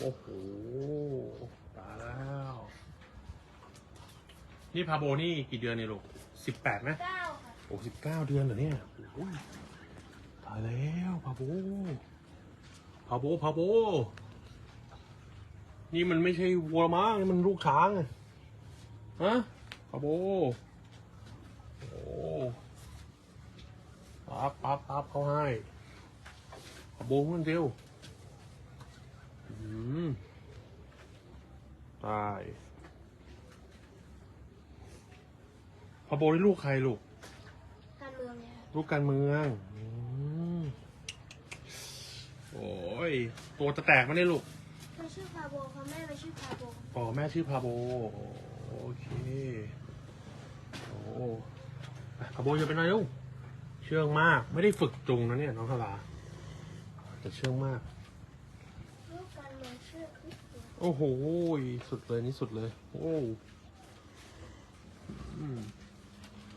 โอ้โหตายแล้ว นี่พาโบนี่กี่เดือนเนี่ยลูกสิบแปดไหมเก้าค่ะโอ้สิบเก้าเดือนเหรอเนี่ยโอ้ยตายแล้วพาโบพาโบพาโบ นี่มันไม่ใช่วัวมั้งนี่มันลูกช้างอะฮะพาโบ โอ้ปั๊บปั๊บปั๊บเขาให้พาโบมันเดียวอืม ตายพาโบนี่ลูกใครลูก การเมืองเนี่ยค่ะลูกการเมืองอืมโอ้ย ตัวจะแตกมาเนี่ยลูกมันชื่อพาโบเพราะแม่มันชื่อพาโบอ๋อแม่ชื่อพาโบ โอเค โอ้อะพาโบจะเป็นอะไรลูกเชื่องมาก ไม่ได้ฝึกจุงนะเนี่ยน้องทลาแต่เชื่องมาก โอ้โห สุดเลยนี่สุดเลย โอ้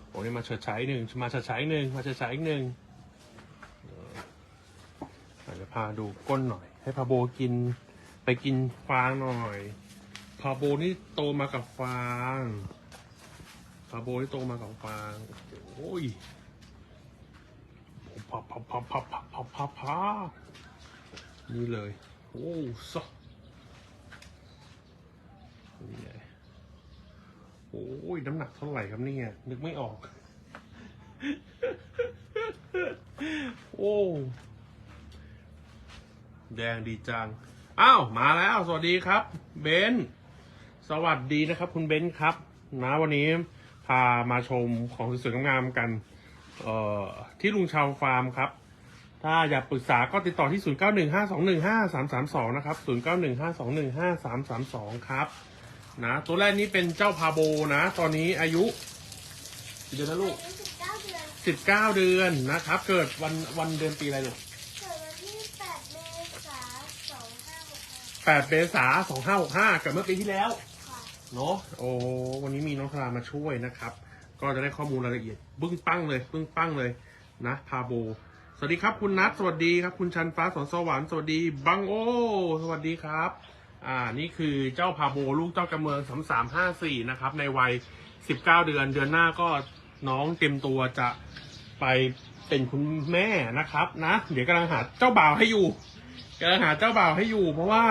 โอ้นี่มาเฉยใช่หนึ่งมาเฉยใช่หนึ่งมาเฉยใช่หนึ่งอาจจะพาดูก้นหน่อย ให้พาโบกิน ไปกินฟางหน่อยพาโบนี่โตมากับฟางพาโบนี่โตมากับฟางโอ้ยพับพับพับพับพับพับพับนี่เลย โอ้ส นี่ไงโอ้ยน้ำหนักเท่าไหร่ครับเนี่ยนึกไม่ออก โอ้แดงดีจัง อ้าว มาแล้ว สวัสดีครับ เบนสวัสดีนะครับ คุณเบนครับ นะวันนี้พามาชมของสวยๆงามๆกัน เอ่อ ที่ลุงชาวฟาร์มครับ ถ้าอยากปรึกษาก็ติดต่อที่ 0915215332 นะครับ 0915215332 ครับ นะตัวแรกนี้เป็นเจ้าพาโบนะ ตอนนี้อายุกี่เดือนนะลูกอายุสิบเก้าเดือน19เดือนนะครับ เกิดวันวันเดือนปีอะไรลูกเกิดวันที่แปดเมษาสองห้าหกห้า8เมษา2565เกิดเมื่อปีที่แล้วค่ะเนาะโอ้วันนี้มีน้องคลามาช่วยนะครับ ก็จะได้ข้อมูลรายละเอียดบึ้งปั้งเลยบึ้งปั้งเลยนะพาโบ สวัสดีครับคุณนัทสวัสดีครับ คุณชันฟ้าสอนสวรรค์สวัสดีบังโอ สวัสดีครับ อ่านี่คือเจ้าพาโบลูกเจ้ากำเมืองสามสามห้าสี่นะครับ ในวัยสิบเก้าเดือน เดือนหน้าก็น้องเต็มตัวจะไปเป็นคุณแม่นะครับนะ เดี๋ยวกำลังหาเจ้าบ่าวให้อยู่กำลังหาเจ้าบ่าวให้อยู่ เพราะว่า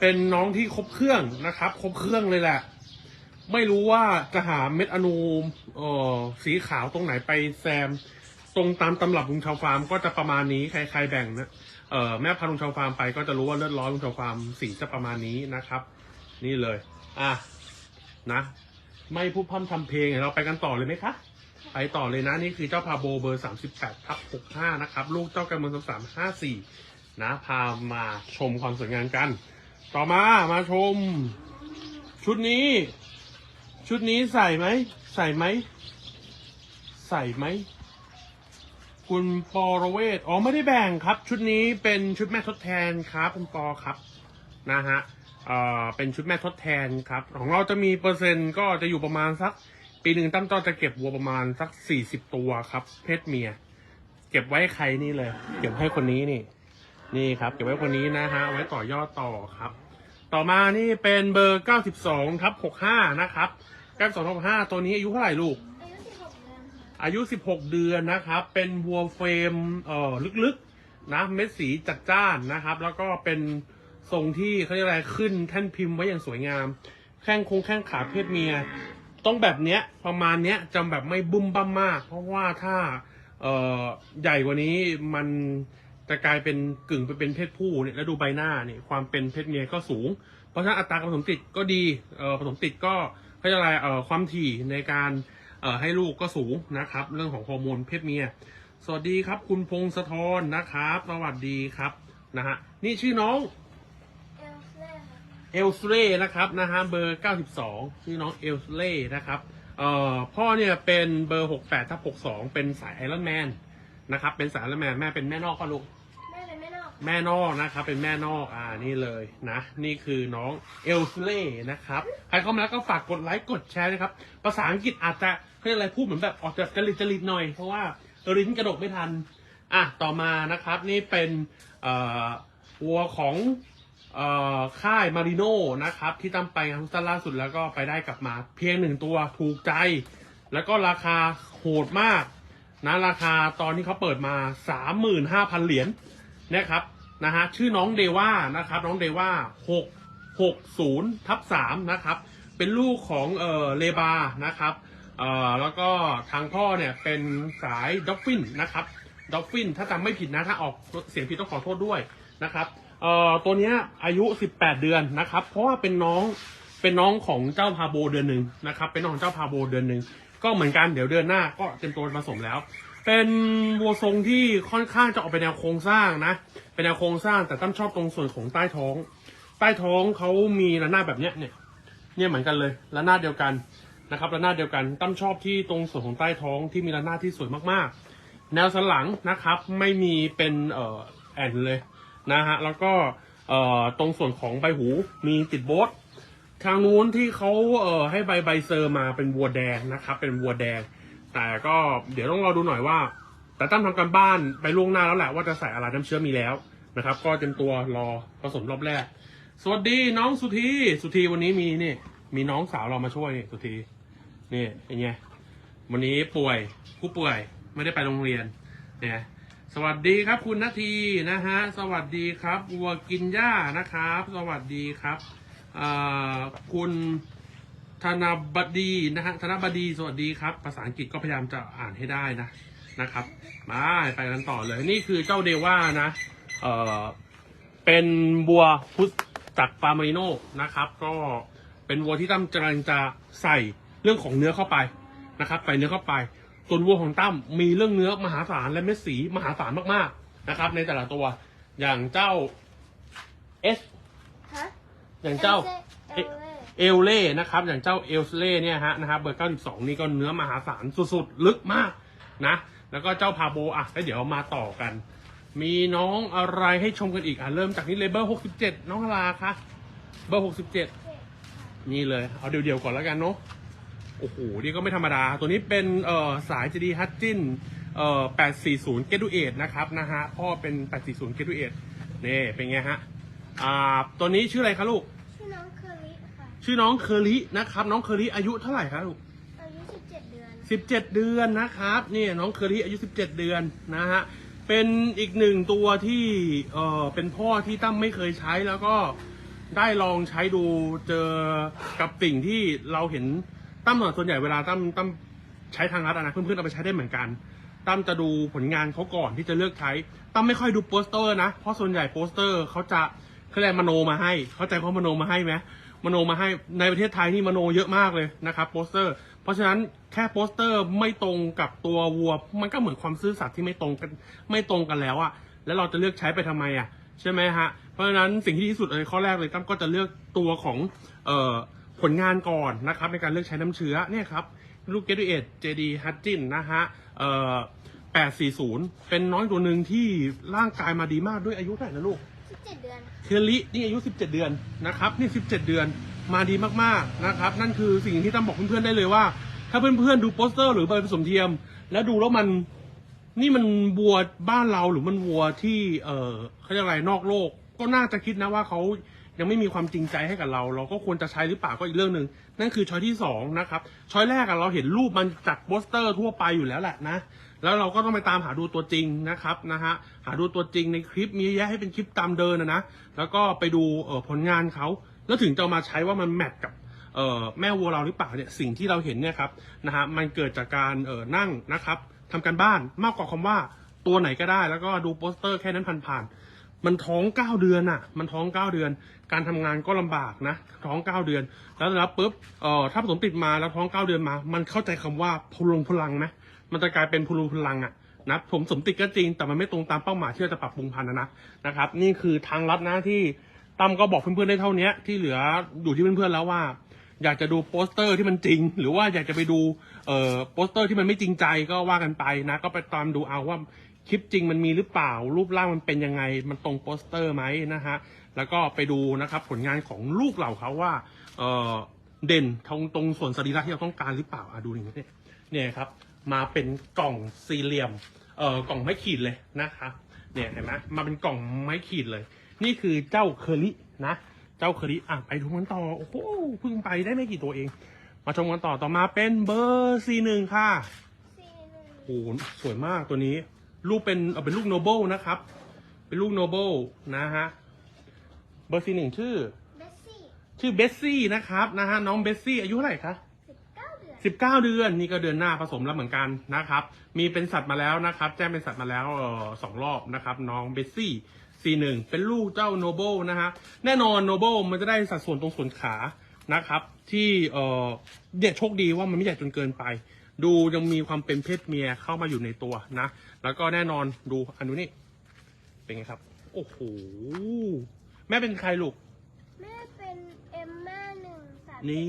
เป็นน้องที่ครบเครื่องนะครับ ครบเครื่องเลยแหละ ไม่รู้ว่าจะหาเม็ดอนูเอ่อสีขาวตรงไหนไปแซม ตรงตามตำรับลุงชาวฟาร์มก็จะประมาณนี้ใครใครแบ่งนะ เอ่อแม่พาลุงชาวฟาร์มไปก็จะรู้ว่าเลือดร้อนลุงชาวฟาร์มสีจะประมาณนี้นะครับ นี่เลย อะนะ ไม่พูดพร่ำทำเพลงเราไปกันต่อเลยไหมคะไปต่อเลยนะนี่คือเจ้าพาโบเบอร์สามสิบแปดทับหกห้านะครับ ลูกเจ้ากำเมืองสามสามห้าสี่นะ พามาชมความสวยงามกัน ต่อมามาชม ชุดนี้ ชุดนี้ใส่ไหม ใส่ไหม ใส่ไหม คุณปอระเวศอ๋อไม่ได้แบ่งครับ ชุดนี้เป็นชุดแม่ทดแทนครับคุณปอครับนะฮะเอ่อเป็นชุดแม่ทดแทนครับ ของเราจะมีเปอร์เซ็นต์ก็จะอยู่ประมาณสัก ปีหนึ่งตั้มต้อจะเก็บวัวประมาณสักสี่สิบตัวครับ เพศเมีย เก็บไว้ใครนี่เลย เก็บให้คนนี้นี่ นี่ครับ เก็บไว้คนนี้นะฮะไว้ต่อยอดต่อครับ ต่อมานี่เป็นเบอร์92ทับ65นะครับ92ทับ65ตัวนี้อายุเท่าไหร่ลูก อายุ 16 เดือนนะครับ เป็นวัวเฟรมเอ่อลึกๆนะเม็ดสีจัดจ้านนะครับ แล้วก็เป็นทรงที่เขาเรียกอะไรขึ้นแท่นพิมพ์ไว้อย่างสวยงาม แข้งคงแข้งขาเพศเมีย ต้องแบบเนี้ยประมาณเนี้ยจำแบบไม่บุ้มบ้ามมาก เพราะว่าถ้าเอ่อใหญ่กว่านี้มันจะกลายเป็นกึ่งไปเป็นเพศผู้เนี่ยแล้วดูใบหน้าเนี่ยความเป็นเพศเมียก็สูง เพราะฉะนั้นอัตราการผสมติดก็ดีเอ่อผสมติดก็เขาเรียกอะไรเอ่อความถี่ในการ เอ่อให้ลูกก็สูงนะครับ เรื่องของฮอร์โมนเพศเมีย สวัสดีครับ คุณพงศธรนะครับ สวัสดีครับนะฮะนี่ชื่อน้องเอลเซ่ค่ะเอลสเล่นะครับนะฮะเบอร์ 92 ชื่อน้องเอลสเล่นะครับเอ่อพ่อเนี่ยเป็นเบอร์ 68ทับ62 เป็นสายไอรอนแมนนะครับเป็นสายไอรอนแมนแม่เป็นแม่นอกก็ลูก แม่นอกนะครับ เป็นแม่นอกอ่านี่เลยนะ นี่คือน้องเอลสเล่นะครับ ใครเข้ามาแล้วก็ฝากกดไลค์กดแชร์นะครับ ภาษาอังกฤษอาจจะเขาเรียกอะไรพูดเหมือนแบบออกจากจริตจริตหน่อย เพราะว่าลิ้นกระดกไม่ทัน อะ ต่อมานะครับ นี่เป็นเอ่อวัวของเอ่อค่ายมาริโน่นะครับ ที่ตั้มไปงานฮุสตันล่าสุดแล้วก็ไปได้กลับมา เพียงหนึ่งตัวถูกใจ แล้วก็ราคาโหดมากนะราคาตอนที่เขาเปิดมา 35,000 เหรียญ นะครับนะฮะชื่อน้องเดว่านะครับน้องเดว่า6 60ทับ3นะครับเป็นลูกของเออเลบานะครับเออแล้วก็ทางพ่อเนี่ยเป็นสายด็อกฟินนะครับด็อกฟินถ้าจำไม่ผิดนะถ้าออกเสียงผิดต้องขอโทษด้วยนะครับเอ่อตัวเนี้ยอายุ 18 เดือนนะครับ เพราะว่าเป็นน้องเป็นน้องของเจ้าพาโบเดือนหนึ่งนะครับ เป็นน้องของเจ้าพาโบเดือนหนึ่งก็เหมือนกันเดี๋ยวเดือนหน้าก็เต็มตัวผสมแล้ว เป็นวัวทรงที่ค่อนข้างจะออกเป็นแนวโครงสร้างนะ เป็นแนวโครงสร้างแต่ตั้มชอบตรงส่วนของใต้ท้อง ใต้ท้องเขามีระนาบแบบเนี้ยเนี่ย เนี่ยเหมือนกันเลยระนาดเดียวกันนะครับระนาดเดียวกันตั้มชอบที่ตรงส่วนของใต้ท้องที่มีระนาดที่สวยมากๆ แนวสันหลังนะครับ ไม่มีเป็นเอ่อแอนเลยนะฮะแล้วก็เอ่อตรงส่วนของใบหูมีติดโบททางนู้นที่เขาเอ่อให้ใบใบเซอร์มาเป็นวัวแดงนะครับ เป็นวัวแดง แต่ก็เดี๋ยวต้องรอดูหน่อยว่า แต่ตั้มทำการบ้านไปล่วงหน้าแล้วแหละว่าจะใส่อะไรน้ำเชื้อมีแล้วนะครับ ก็เต็มตัวรอผสมรอบแรก สวัสดีน้องสุธีสุธีวันนี้มีนี่ มีน้องสาวเรามาช่วยนี่สุธีนี่เป็นไงวันนี้ป่วยผู้ป่วยไม่ได้ไปโรงเรียนเนี่ยสวัสดีครับคุณนาทีนะฮะสวัสดีครับวัวกินหญ้านะครับ สวัสดีครับคุณ ธนบดีนะฮะธนบดีสวัสดีครับ ภาษาอังกฤษก็พยายามจะอ่านให้ได้นะนะครับ มาไปกันต่อเลย นี่คือเจ้าเดว่านะเอ่อเป็นวัวพุทธจากฟาร์มาริโนนะครับ ก็เป็นวัวที่ตั้มกำลังจะใส่เรื่องของเนื้อเข้าไปนะครับใส่เนื้อเข้าไปส่วนวัวของตั้มมีเรื่องเนื้อมหาศาลและเม็ดสีมหาศาลมากๆนะครับ ในแต่ละตัวอย่างเจ้าเอสฮะอย่างเจ้า เอล เอลเล่นะครับ อย่างเจ้าเอลเล่เนี่ยฮะนะครับเบอร์ 92 นี่ก็เนื้อมหาศาลสุดๆ ลึกมากนะ แล้วก็เจ้าพาโบอะแล้วเดี๋ยวมาต่อกัน มีน้องอะไรให้ชมกันอีกอะเริ่มจากนี้เลยเบอร์ 67 น้องฮาราคะเบอร์ 67 นี่เลยเอาเดียวๆก่อนแล้วกันเนาะโอ้โห นี่ก็ไม่ธรรมดา ตัวนี้เป็นเอ่อสาย GD h u t c h i n เอ่อ840 g e t to 8นะครับนะฮะพ่อเป็น 840 g e t to 8นี่เป็นไงฮะอ่าตัวนี้ชื่ออะไรคะลูก ชื่อน้องเคอรินะครับ น้องเคอริอายุเท่าไหร่ครับลูกอายุ17เดือนสิบเจ็ดเดือนนะครับนี่น้องเคอริอายุสิบเจ็ดเดือนนะฮะเป็นอีกหนึ่งตัวที่เออเป็นพ่อที่ตั้มไม่เคยใช้แล้วก็ได้ลองใช้ดูเจอกับสิ่งที่เราเห็นตั้มอะส่วนใหญ่เวลาตั้มตั้มใช้ทางรัฐอะนะเพื่อนๆเอาไปใช้ได้เหมือนกันตั้มจะดูผลงานเขาก่อนที่จะเลือกใช้ตั้มไม่ค่อยดูโปสเตอร์นะเพราะส่วนใหญ่โปสเตอร์เขาจะเขาเรียกมโนมาให้ เข้าใจเขามโนมาให้ไหม มโนมาให้ในประเทศไทยนี่มโนเยอะมากเลยนะครับโปสเตอร์ เพราะฉะนั้นแค่โปสเตอร์ไม่ตรงกับตัววัว มันก็เหมือนความซื่อสัตย์ที่ไม่ตรงกันไม่ตรงกันแล้วอะแล้วเราจะเลือกใช้ไปทำไมอะใช่ไหมฮะเพราะฉะนั้นสิ่งที่ดีที่สุดเลยข้อแรกเลยตั้มก็จะเลือกตัวของเอ่อผลงานก่อนนะครับในการเลือกใช้น้ำเชื้อเนี่ยครับลูกเกดูเอ JD ฮัตจินนะฮะเอ่อ840 เป็นน้อยตัวหนึ่งที่ร่างกายมาดีมากด้วยอายุเท่าไหร่นะลูก เดือนเคลลี่นี่อายุ 17 เดือนนะครับนี่ 17 เดือนมาดีมากๆนะครับ นั่นคือสิ่งที่ตั้มบอกเพื่อนๆได้เลยว่า ถ้าเพื่อนๆดูโปสเตอร์หรือใบผสมเทียม แล้วดูแล้วมันนี่มันวัวบ้านเราหรือมันวัวที่เออเขาเรียกอะไรนอกโลก ก็น่าจะคิดนะว่าเขายังไม่มีความจริงใจให้กับเรา เราก็ควรจะใช้หรือเปล่าก็อีกเรื่องหนึ่งนั่นคือช้อยที่สองนะครับช้อยแรกอะเราเห็นรูปมันจากโปสเตอร์ทั่วไปอยู่แล้วแหละนะ แล้วเราก็ต้องไปตามหาดูตัวจริงนะครับนะฮะหาดูตัวจริงในคลิปมีแยะให้เป็นคลิปตามเดินนะนะแล้วก็ไปดูเผลงานเขาแล้วถึงจะมาใช้ว่ามันแมทกับเแม่วัวเราหรือเปล่าเนี่ยสิ่งที่เราเห็นเนี่ยครับนะฮะมันเกิดจากการเนั่งนะครับทำการบ้านมากกว่าคำว่าตัวไหนก็ได้ แล้วก็ดูโปสเตอร์แค่นั้นผ่านๆมันท้องเก้าเดือนอะ มันท้องเก้าเดือน การทำงานก็ลำบากนะท้องเก้าเดือน แล้วแล้วปุ๊บเอ่อถ้าผสมติดมาแล้วท้องเก้าเดือนมา มันเข้าใจคำว่าพลุงพลังไหม มันจะกลายเป็นพลุพลังอะนะผมสมติดก็จริงแต่มันไม่ตรงตามเป้าหมายที่เราจะปรับปรุงพันธุ์นะนะครับ นี่คือทางลัดนะที่ตั้มก็บอกเพื่อนๆได้เท่านี้ที่เหลืออยู่ที่เพื่อนๆแล้วว่า อยากจะดูโปสเตอร์ที่มันจริง หรือว่าอยากจะไปดูเอ่อโปสเตอร์ที่มันไม่จริงใจก็ว่ากันไปนะ ก็ไปตามดูเอาว่าคลิปจริงมันมีหรือเปล่า รูปร่างมันเป็นยังไง มันตรงโปสเตอร์ไหมนะฮะแล้วก็ไปดูนะครับผลงานของลูกเหล่าเขาว่าเอ่อเด่นตรงตรงส่วนสรีระที่เราต้องการหรือเปล่าอะดูอย่างนี่เนี่ยครับ มาเป็นกล่องสี่เหลี่ยม เอ่อกล่องไม้ขีดเลยนะครับเนี่ยเห็นไหมมาเป็นกล่องไม้ขีดเลย นี่คือเจ้าเคอรี่นะ เจ้าเคอริอะไปดูกันต่อโอ้โหเพิ่งไปได้ไม่กี่ตัวเอง มาชมกันต่อต่อมาเป็นเบอร์ซีหนึ่งค่ะสี่หนึ่งโอ้โหสวยมากตัวนี้ ลูกเป็นเอาเป็นลูกโนเบิลนะครับ เป็นลูกโนเบิลนะฮะเบอร์ซีหนึ่งชื่อเบสซี่ชื่อเบสซี่นะครับนะฮะน้องเบสซี่อายุเท่าไหร่คะ สิบเก้าเดือนนี่ก็เดือนหน้าผสมแล้วเหมือนกันนะครับ มีเป็นสัตว์มาแล้วนะครับ แจ้งเป็นสัตว์มาแล้วออสองรอบนะครับ น้องเบสซี่ซีหนึ่งเป็นลูกเจ้าโนเบิลนะฮะแน่นอนโนเบิลมันจะได้สัดส่วนตรงส่วนขานะครับ ที่เออเนี่ยโชคดีว่ามันไม่ใหญ่จนเกินไป ดูยังมีความเป็นเพศเมียเข้ามาอยู่ในตัวนะ แล้วก็แน่นอนดูอันนู้นนี่เป็นไงครับ โอ้โหแม่เป็นใครลูก แม่เป็นเอมม่าห นี่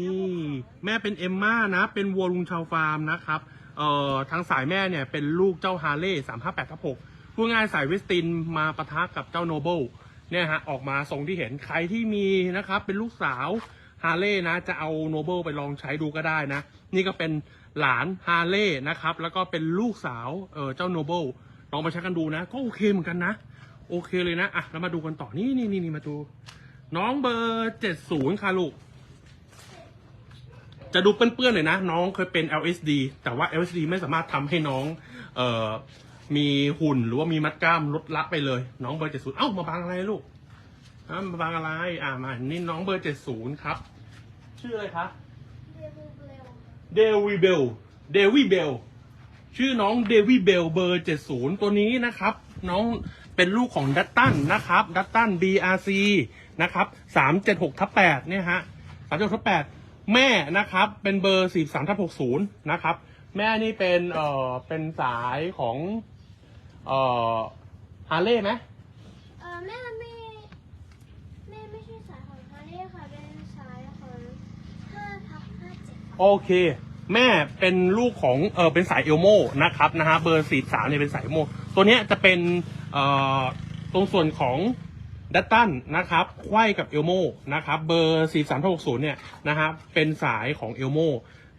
แม่เป็นเอมม่านะ เป็นวัวลุงชาวฟาร์มนะครับเอ่อทางสายแม่เนี่ยเป็นลูกเจ้าฮาร์เลย์สามห้าแปดทับหกพูดง่ายสายเวสตินมาปะทะกับเจ้าโนเบิลเนี่ยฮะออกมาทรงที่เห็นใครที่มีนะครับ เป็นลูกสาวฮาร์เลย์นะ จะเอาโนเบิลไปลองใช้ดูก็ได้นะ นี่ก็เป็นหลานฮาร์เลย์นะครับ แล้วก็เป็นลูกสาวเออเจ้าโนเบิลลองไปใช้กันดูนะ ก็โอเคเหมือนกันนะ โอเคเลยนะอะแล้วมาดูกันต่อนี่นี่นี่มาดู น้องเบอร์เจ็ดศูนย์ค่ะลูก จะดูเปื้อนๆหน่อยนะ น้องเคยเป็น LSD แต่ว่า LSD ไม่สามารถทำให้น้อง เอ่อมีหุ่นหรือว่ามีมัดกล้ามลดละไปเลย น้องเบอร์เจ็ดศูนย์เอ้ามาบังอะไรลูกอ่ามาบังอะไร อ่ามานี่น้องเบอร์เจ็ดศูนย์ครับ ชื่ออะไรคะเรียบูเบลเดวิเบลเดวิเบลชื่อน้องเดวิเบลเบอร์70ตัวนี้นะครับ น้องเป็นลูกของดัตตันนะครับดัตตัน BRC นะครับ376ทับ8เนี่ยฮะ376ทับ8 แม่นะครับ เป็นเบอร์43ทับ60นะครับ แม่นี่เป็นเอ่อเป็นสายของเอ่อฮาร์เลย์ไหมเออแม่ไม่แม่ไม่ใช่สายของฮาร์เลย์ค่ะ เป็นสายของห้าทับห้าเจ็ดโอเค แม่เป็นลูกของเออเป็นสายเอลโมนะครับนะฮะเบอร์สี่สามเนี่ยเป็นสายเอลโมตัวเนี้ยจะเป็นเอ่อตรงส่วนของ ดัตตันนะครับไขว้กับเอลโมนะครับเบอร์สี่สามหกศูนย์เนี่ยนะฮะเป็นสายของเอลโม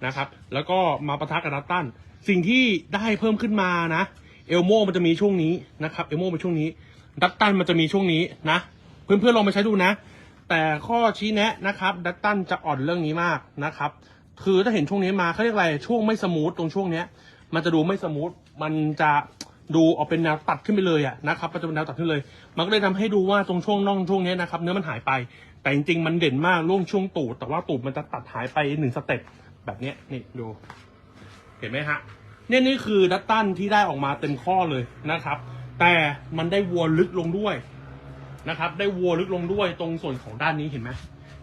นะครับแล้วก็มาปะทะกับดัตตัน สิ่งที่ได้เพิ่มขึ้นมานะเอลโมมันจะมีช่วงนี้นะครับเอลโมเป็นช่วงนี้ ดัตตันมันจะมีช่วงนี้นะ เพื่อนๆลองไปใช้ดูนะ แต่ข้อชี้แนะนะครับดัตตันจะอ่อนเรื่องนี้มากนะครับคือถ้าเห็นช่วงนี้มาเขาเรียกอะไรช่วงไม่สมูทตรงช่วงเนี้ย มันจะดูไม่สมูทมันจะ ดูออกเป็นแนวตัดขึ้นไปเลยอะนะครับมันจะเป็นแนวตัดขึ้นเลย มันก็เลยทำให้ดูว่าตรงช่วงน่องช่วงนี้นะครับเนื้อมันหายไป แต่จริงๆมันเด่นมากล่วงช่วงตูด แต่ว่าตูดมันจะตัดหายไปหนึ่งสเต็ปแบบนี้นี่ดู เห็นไหมฮะเนี่ยนี่คือดัตตันที่ได้ออกมาเต็มข้อเลยนะครับ แต่มันได้วัวลึกลงด้วยนะครับ ได้วัวลึกลงด้วยตรงส่วนของด้านนี้เห็นไหม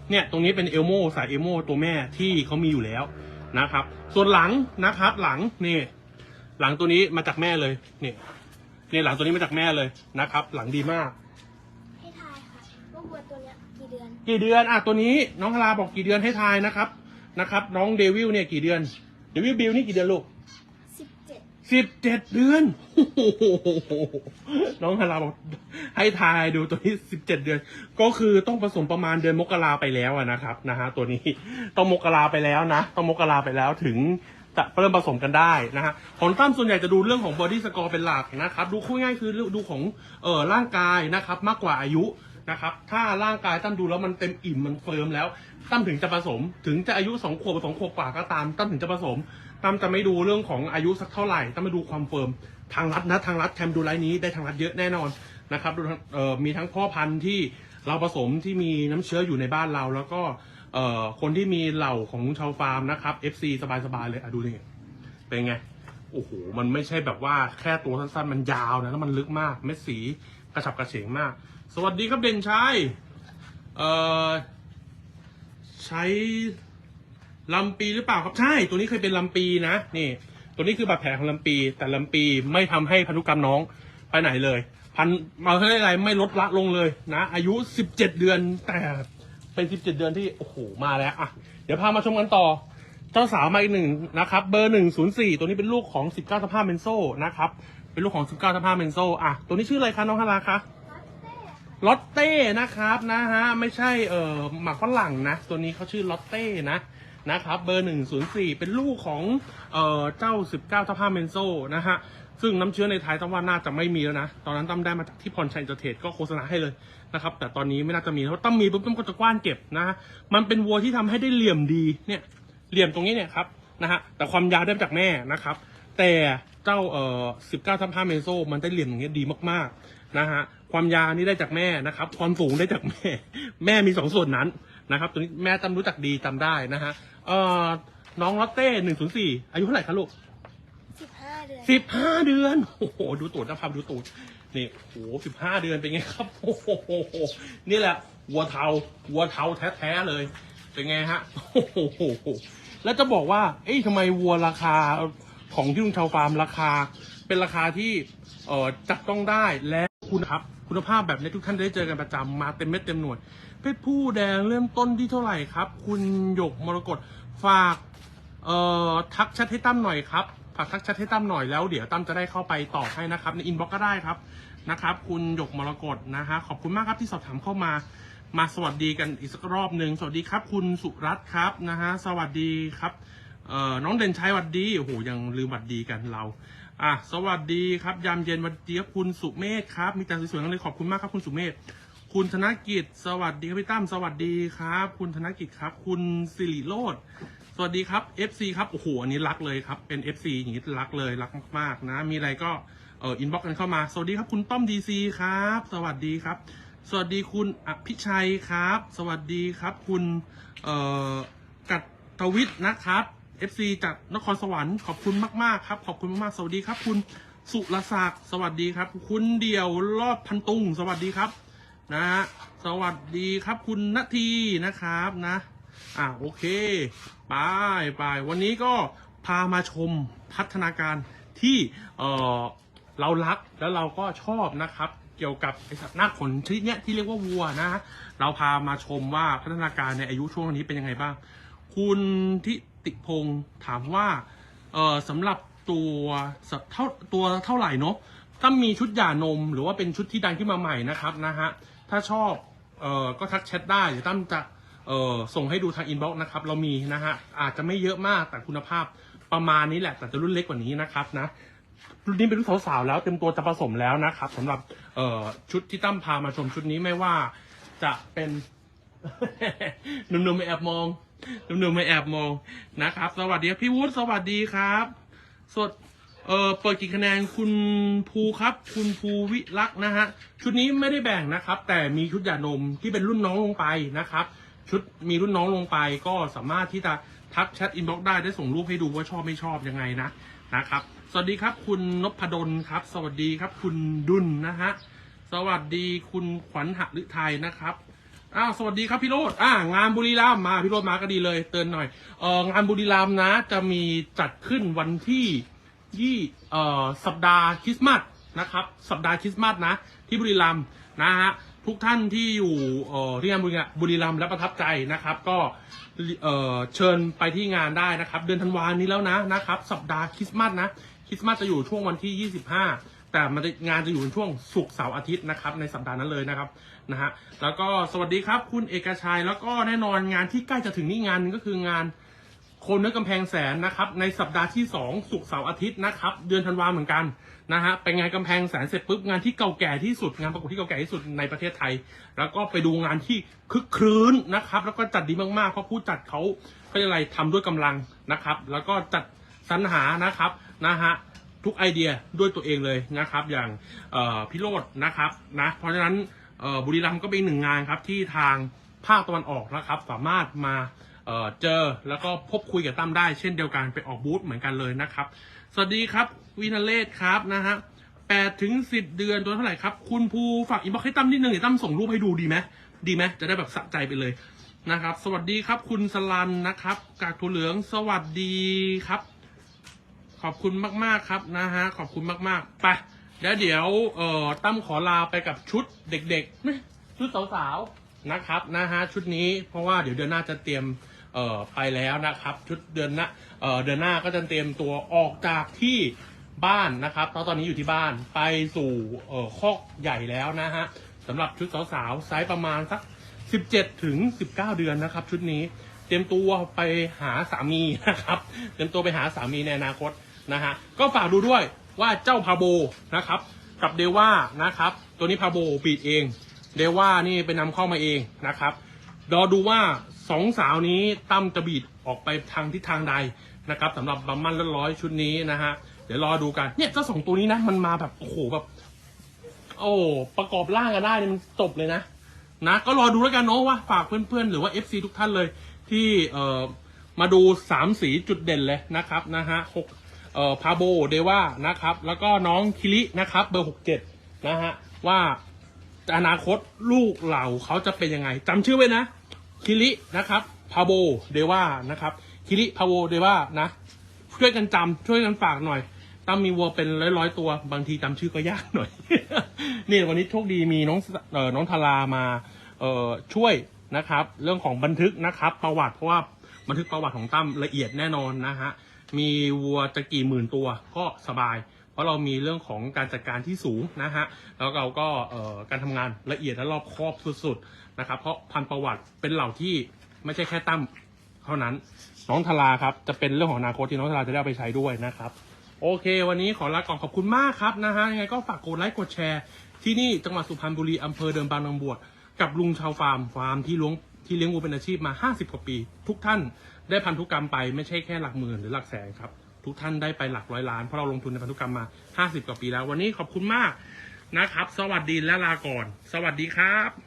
เนี่ยตรงนี้เป็นเอลโมสายเอลโมตัวแม่ที่เขามีอยู่แล้วนะครับ ส่วนหลังนะครับหลังนี่ หลังตัวนี้มาจากแม่เลยนี่นี่หลังตัวนี้มาจากแม่เลยนะครับ หลังดีมาก ให้ทายค่ะว่าวัวตัวเนี้ยกี่เดือน กี่เดือนอะตัวนี้น้องฮาราบอกกี่เดือนให้ทายนะครับนะครับ น้องเดวิลเนี่ยกี่เดือนเดวิลบิลนี่กี่เดือนลูกสิบเจ็ดสิบเจ็ดเดือนโอ้โหน้องฮาราบอกให้ทายดูตัวนี้สิบเจ็ดเดือน ก็คือต้องผสมประมาณเดือนมกราไปแล้วอะนะครับนะฮะตัวนี้ต้องมกราไปแล้วนะต้องมกราไปแล้วถึง จะเริ่มผสมกันได้นะฮะของตั้มส่วนใหญ่จะดูเรื่องของบอดี้สกอร์เป็นหลักนะครับ ดูคู่ง่ายคือดูของเอ่อร่างกายนะครับมากกว่าอายุนะครับ ถ้าร่างกายตั้มดูแล้วมันเต็มอิ่มมันเฟิร์มแล้วตั้มถึงจะผสม ถึงจะอายุสองขวบสองขวบกว่าก็ตามตั้มถึงจะผสมตั้มจะไม่ดูเรื่องของอายุสักเท่าไหร่ตั้มม่ดูความเฟิร์มทางรัฐนะทางรัฐแคมดูไลน์นี้ได้ทางรัฐเยอะแน่นอนนะครับดูเอ่อมีทั้งพ่อพันธุ์ที่เราผสมที่มีน้ำเชื้ออยู่ในบ้านเราแล้วก็ เอ่อคนที่มีเหล่าของชาวฟาร์มนะครับ FC สบายๆเลยอะดูนี่เป็นไงโอ้โหมันไม่ใช่แบบว่าแค่ตัวสั้นๆ มันยาวนะแล้วมันลึกมาก เม็ดสีกระฉับกระเฉงมาก สวัสดีครับเด่นชัยเอ่อใช้ลำปีหรือเปล่าครับใช่ ตัวนี้เคยเป็นลำปีนะนี่ ตัวนี้คือบาดแผลของลำปี แต่ลำปีไม่ทำให้พันธุกรรมน้องไปไหนเลย พันมาเท่าไรไม่ลดละลงเลยนะ อายุสิบเจ็ดเดือนแต่ เป็นสิบเจ็ดเดือนที่ โอ้โห มาแล้วอะเดี๋ยวพามาชมกันต่อ เจ้าสาวมาอีกหนึ่งนะครับ เบอร์หนึ่งศูนย์สี่ตัวนี้เป็นลูกของสิบเก้าทับห้าเมนโซนะครับ เป็นลูกของสิบเก้าทับห้าเมนโซอะตัวนี้ชื่ออะไรคะน้องฮาราคะลอตเต้ค่ะลอตเต้นะครับนะฮะไม่ใช่เอ่อหมักฝรั่งนะ ตัวนี้เขาชื่อลอตเต้นะนะครับ เบอร์104เป็นลูกของเอ่อเจ้า19เจ้าผ้าเมนโซนะฮะ ซึ่งน้ำเชื้อในไทยตั้มว่าน่าจะไม่มีแล้วนะ ตอนนั้นตั้มได้มาจากที่พรชัยอินเตอร์เทรดก็โฆษณาให้เลยนะครับ แต่ตอนนี้ไม่น่าจะมีเพราะตั้มมีปุ๊บตั้มก็จะกว้านเก็บนะฮะมันเป็นวัวที่ทำให้ได้เหลี่ยมดีเนี่ยเหลี่ยมตรงนี้เนี่ยครับนะฮะแต่ความยาวได้มาจากแม่นะครับ แต่เจ้าเอ่อ19ทับ5เมโซมันได้เหลี่ยมอย่างเงี้ยดีมากๆนะฮะความยาวนี่ได้จากแม่นะครับ ความสูงได้จากแม่ แม่มีสองส่วนนั้นนะครับตัวนี้แม่จำรู้จักดีจำได้นะฮะเอ่อน้องลอตเต้หนึ่งศูนย์สี่อายุเท่าไหร่คะลูก สิบห้าเดือน โอ้โห ดูตูดนะพาดูตูด นี่ โอ้โหสิบห้าเดือนเป็นไงครับ โอ้โห นี่แหละ วัวเทา วัวเทาแท้ๆเลย เป็นไงฮะ โอ้โห แล้วจะบอกว่า เอ๊ะทำไมวัวราคาของที่ลุงชาวฟาร์มราคา เป็นราคาที่ เอ่อ จับต้องได้และคุณครับ คุณภาพแบบนี้ทุกท่านได้เจอกันประจำมาเต็มเม็ดเต็มหน่วย เพชรผู้แดงเริ่มต้นที่เท่าไหร่ครับ คุณหยกมรกตฝาก เอ่อ ทักแชทให้ตั้มหน่อยครับ ฝากทักแชทให้ตั้มหน่อยแล้วเดี๋ยวตั้มจะได้เข้าไปตอบให้นะครับ ในอินบ็อกก็ได้ครับนะครับ คุณหยกมรกตนะฮะขอบคุณมากครับที่สอบถามเข้ามามาสวัสดีกันอีกสักรอบหนึ่งสวัสดีครับ คุณสุรัตน์ครับนะฮะสวัสดีครับเอ่อน้องเด่นชัยสวัสดีโอ้โหยังลืมสวัสดีกันเราอะสวัสดีครับ ยามเย็นสวัสดีครับคุณสุเมธครับ มีแต่สวยๆทั้งเลยขอบคุณมากครับคุณสุเมธคุณธนกิจ สวัสดีครับพี่ตั้มสวัสดีครับ คุณธนกิจครับ คุณสิริโรธ สวัสดีครับ FC ครับโอ้โหอันนี้รักเลยครับเป็น FC อย่างนี้รักเลยรักมากๆนะ มีอะไรก็เอออินบ็อกกันเข้ามา สวัสดีครับคุณต้อมดีซีครับ สวัสดีครับ สวัสดีคุณอภิชัยครับ สวัสดีครับ คุณเอ่อกัตตวิทย์นะครับ FC จากนครสวรรค์ขอบคุณมากๆครับขอบคุณมากๆสวัสดีครับ คุณสุรศักดิ์สวัสดีครับ คุณเดี่ยวรอดพันตุง สวัสดีครับนะฮะสวัสดีครับคุณนาทีนะครับนะ อ่าโอเคไปไปวันนี้ก็พามาชมพัฒนาการที่เออเรารักแล้วเราก็ชอบนะครับ เกี่ยวกับไอสัตว์หน้าขนชนิดเนี้ยที่เรียกว่าวัวนะฮะเราพามาชมว่าพัฒนาการในอายุช่วงนี้เป็นยังไงบ้าง คุณทิติพงศ์ถามว่าเออสำหรับตัวเท่าตัวเท่าไหร่เนาะถ้ามีชุดหย่านมหรือว่าเป็นชุดที่ดังขึ้นมาใหม่นะครับนะฮะถ้าชอบเออก็ทักแชทได้เดี๋ยวตั้มจะ เออส่งให้ดูทางอินบ็อกซ์นะครับ เรามีนะฮะ อาจจะไม่เยอะมากแต่คุณภาพประมาณนี้แหละ แต่จะรุ่นเล็กกว่านี้นะครับนะรุ่นนี้เป็นรุ่นสาวๆแล้วเต็มตัวจะผสมแล้วนะครับสำหรับเอ่อชุดที่ตั้มพามาชมชุดนี้ไม่ว่าจะเป็น หนุ่มๆไม่แอบมองหนุ่มๆไม่แอบมองนะครับ สวัสดีครับพี่วุฒิสวัสดีครับ สดเออเปิดกี่คะแนนคุณภูครับ คุณภูวิลักษ์นะฮะชุดนี้ไม่ได้แบ่งนะครับ แต่มีชุดหย่านมที่เป็นรุ่นน้องลงไปนะครับ ชุดมีรุ่นน้องลงไปก็สามารถที่จะทักแชทอินบ็อกซ์ได้ได้ส่งรูปให้ดูว่าชอบไม่ชอบยังไงนะนะครับ สวัสดีครับคุณนพดลครับ สวัสดีครับคุณดุลนะฮะสวัสดีคุณขวัญหฤทัยนะครับอ้าวสวัสดีครับพี่โรดอ่างานบุรีรัมย์มาพี่โรดมาก็ดีเลย เตือนหน่อยเอองานบุรีรัมย์นะ จะมีจัดขึ้นวันที่ยี่เอ่อสัปดาห์คริสต์มาสนะครับ สัปดาห์คริสต์มาสนะ ที่บุรีรัมย์นะฮะ ทุกท่านที่อยู่เอ่อที่งานบุรีรัมย์บุรีรัมย์และประทับใจนะครับ ก็เอ่อเชิญไปที่งานได้นะครับ เดือนธันวานี้แล้วนะนะครับ สัปดาห์คริสต์มาสนะคริสต์มาสจะอยู่ช่วงวันที่ 25 แต่มันจะงานจะอยู่ในช่วงศุกร์เสาร์อาทิตย์นะครับ ในสัปดาห์นั้นเลยนะครับนะฮะแล้วก็สวัสดีครับคุณเอกชัยแล้วก็แน่นอนงานที่ใกล้จะถึงนี่งานหนึงก็คืองานคนเนื้อกำแพงแสนนะครับ ในสัปดาห์ที่ 2 ศุกร์เสาร์อาทิตย์นะครับ เดือนธันวาเหมือนกัน นะฮะเป็นงานกำแพงแสนเสร็จปุ๊บงานที่เก่าแก่ที่สุดงานประกวดที่เก่าแก่ที่สุดในประเทศไทย แล้วก็ไปดูงานที่คึกครื้นนะครับ แล้วก็จัดดีมากๆเพราะผู้จัดเขาเขาอะไรทำด้วยกำลังนะครับ แล้วก็จัดสรรหานะครับนะฮะทุกไอเดียด้วยตัวเองเลยนะครับ อย่างพิโรจนะครับนะเพราะฉะนั้นบุรีรัมย์ก็เป็นหนึ่งงานครับที่ทางภาคตะวันออกนะครับ สามารถมาเจอแล้วก็พบคุยกับตั้มได้เช่นเดียวกันไปออกบูธเหมือนกันเลยนะครับ สวัสดีครับ วินาเลศครับนะฮะแปดถึงสิบเดือนตัวเท่าไหร่ครับ คุณภูฝากอินบ็อกซ์ให้ตั้มนิดนึงเดี๋ยวตั้มส่งรูปให้ดูดีไหมดีไหมจะได้แบบสะใจไปเลยนะครับ สวัสดีครับคุณสลันนะครับ กากถั่วเหลืองสวัสดีครับ ขอบคุณมากๆครับนะฮะขอบคุณมากๆไปแล้วเดี๋ยวเอ่อตั้มขอลาไปกับชุดเด็กๆชุดสาวๆนะครับนะฮะชุดนี้เพราะว่าเดี๋ยวเดือนหน้าจะเตรียมเอ่อไปแล้วนะครับ ชุดเดือนหน้าเอ่อเดือนหน้าก็จะเตรียมตัวออกจากที่ บ้านนะครับเพราะตอนนี้อยู่ที่บ้านไปสู่เอ่อคอกใหญ่แล้วนะฮะสำหรับชุดสาวๆไซส์ประมาณสัก 17ถึง19 เดือนนะครับ ชุดนี้เตรียมตัวไปหาสามีนะครับเตรียมตัวไปหาสามีในอนาคตนะฮะก็ฝากดูด้วยว่าเจ้าพาโบนะครับกับเดว่านะครับ ตัวนี้พาโบปีดเอง เดว่านี่ไปนำเข้ามาเองนะครับรอดูว่าสองสาวนี้ตั้มจะบีดออกไปทางทิศทางใดนะครับสำหรับบัมมันละร้อยชุดนี้นะฮะ เดี๋ยวรอดูกัน เนี่ยเจ้าสองตัวนี้นะ มันมาแบบโอ้โหแบบ โอ้ประกอบร่างกันได้นี่มันจบเลยนะนะก็รอดูแล้วกันเนาะว่าฝากเพื่อนๆ หรือว่า FC ทุกท่านเลย ที่เอ่อมาดูสามสีจุดเด่นเลยนะครับนะฮะหกเอ่อพาโบเดว่านะครับ แล้วก็น้องคิรินะครับ เบอร์หกเจ็ดนะฮะว่าอนาคตลูกเหล่าเขาจะเป็นยังไงจำชื่อไว้นะ คิรินะครับพาโบเดว่านะครับ คิริพาโบเดว่านะช่วยกันจำช่วยกันฝากหน่อย ตั้มมีวัวเป็นร้อยร้อยๆตัว บางทีจำชื่อก็ยากหน่อย นี่วันนี้โชคดีมีน้องเอ่อน้องทารามาเอ่อช่วยนะครับ เรื่องของบันทึกนะครับ ประวัติเพราะว่าบันทึกประวัติของตั้มละเอียดแน่นอนนะฮะมีวัวจะกี่หมื่นตัวก็สบาย เพราะเรามีเรื่องของการจัดการที่สูงนะฮะแล้วเราก็เอ่อการทำงานละเอียดและรอบคอบสุดๆนะครับ เพราะพันประวัติเป็นเหล่าที่ไม่ใช่แค่ตั้มเท่านั้นน้องทาราครับจะเป็นเรื่องของอนาคตที่น้องทาราจะได้เอาไปใช้ด้วยนะครับ โอเค วันนี้ขอลาก่อนขอบคุณมากครับนะฮะยังไงก็ฝากกดไลค์กดแชร์ ที่นี่จังหวัดสุพรรณบุรีอำเภอเดิมบางนางบวชกับลุงชาวฟาร์มฟาร์มที่เลี้ยงที่เลี้ยงวัวเป็นอาชีพมา 50 กว่าปี ทุกท่านได้พันธุกรรมไปไม่ใช่แค่หลักหมื่นหรือหลักแสนครับ ทุกท่านได้ไปหลักร้อยล้านเพราะเราลงทุนในพันธุกรรมมา 50 กว่าปีแล้ว วันนี้ขอบคุณมากนะครับ สวัสดีและลาก่อน สวัสดีครับ